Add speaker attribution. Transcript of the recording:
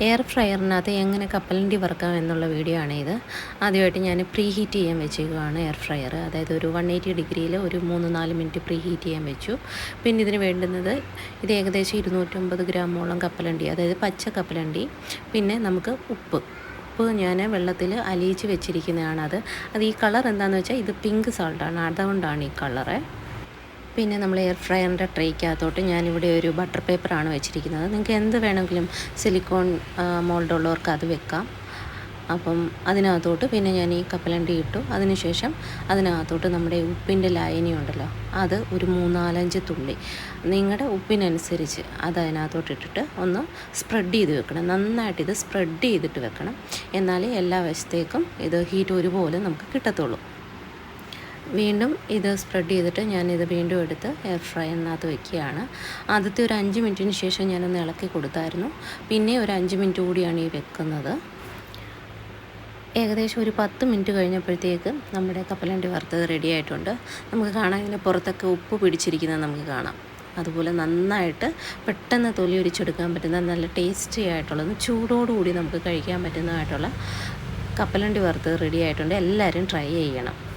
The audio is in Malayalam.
Speaker 1: എയർ ഫ്രയറിനകത്ത് എങ്ങനെ കപ്പലണ്ടി വറുക്കാം എന്നുള്ള വീഡിയോ ആണ് ഇത്. ആദ്യമായിട്ട് ഞാൻ പ്രീ ഹീറ്റ് ചെയ്യാൻ വെച്ചേക്കുകയാണ് എയർ ഫ്രയർ. അതായത് ഒരു വൺ എയ്റ്റി ഡിഗ്രിയിൽ ഒരു മൂന്ന് നാല് മിനിറ്റ് പ്രീ ഹീറ്റ് ചെയ്യാൻ വെച്ചു. പിന്നെ ഇതിന് വേണ്ടുന്നത് ഇത് ഏകദേശം ഇരുന്നൂറ്റമ്പത് ഗ്രാമോളം കപ്പലണ്ടി അതായത് പച്ച കപ്പലണ്ടി. പിന്നെ നമുക്ക് ഉപ്പ്. ഉപ്പ് ഞാൻ വെള്ളത്തിൽ അലിയിച്ച് വെച്ചിരിക്കുന്നതാണ് അത് അത് ഈ കളർ എന്താണെന്ന് വെച്ചാൽ ഇത് പിങ്ക് സോൾട്ടാണ്. അതുകൊണ്ടാണ് ഈ കളറ്. പിന്നെ നമ്മൾ എയർ ഫ്രയറിന്റെ ട്രേക്കകത്തോട്ട് ഞാനിവിടെ ഒരു ബട്ടർ പേപ്പറാണ് വെച്ചിരിക്കുന്നത്. നിങ്ങൾക്ക് എന്ത് വേണമെങ്കിലും സിലിക്കോൺ മോൾഡ് ഉള്ളവർക്ക് അത് വെക്കാം. അപ്പം അതിനകത്തോട്ട് പിന്നെ ഞാൻ ഈ കപ്പലണ്ടി ഇട്ടു. അതിനുശേഷം അതിനകത്തോട്ട് നമ്മുടെ ഉപ്പിന്റെ ലായനി ഉണ്ടല്ലോ അത് ഒരു മൂന്നാലഞ്ച് തുള്ളി. നിങ്ങളുടെ ഉപ്പിനനുസരിച്ച് അത് അതിനകത്തോട്ട് ഇട്ടിട്ട് ഒന്ന് സ്പ്രെഡ് ചെയ്ത് വെക്കണം. നന്നായിട്ട് ഇത് സ്പ്രെഡ് ചെയ്തിട്ട് വെക്കണം. എന്നാലേ എല്ലാ വശത്തേക്കും ഇത് ഹീറ്റ് ഒരുപോലെ നമുക്ക് കിട്ടത്തുള്ളൂ. വീണ്ടും ഇത് സ്പ്രെഡ് ചെയ്തിട്ട് ഞാനിത് വീണ്ടും എടുത്ത് എയർ ഫ്രൈനകത്ത് വെക്കുകയാണ്. ആദ്യത്തെ ഒരു അഞ്ച് മിനിറ്റിന് ശേഷം ഞാനൊന്ന് ഇളക്കി കൊടുത്തായിരുന്നു. പിന്നെ ഒരു അഞ്ച് മിനിറ്റ് കൂടിയാണ് ഈ വെക്കുന്നത്. ഏകദേശം ഒരു പത്ത് മിനിറ്റ് കഴിഞ്ഞപ്പോഴത്തേക്ക് നമ്മുടെ കപ്പലണ്ടി വറുത്തത് റെഡി ആയിട്ടുണ്ട്. നമുക്ക് കാണാം ഇതിന്റെ പുറത്തൊക്കെ ഉപ്പ് പിടിച്ചിരിക്കുന്നത് നമുക്ക് കാണാം. അതുപോലെ നന്നായിട്ട് പെട്ടെന്ന് തൊലി ഒരിച്ചെടുക്കാൻ പറ്റുന്ന നല്ല ടേസ്റ്റി ആയിട്ടുള്ളതും ചൂടോടുകൂടി നമുക്ക് കഴിക്കാൻ പറ്റുന്നതായിട്ടുള്ള കപ്പലണ്ടി വറുത്തത് റെഡി ആയിട്ടുണ്ട്. എല്ലാവരും ട്രൈ ചെയ്യണം.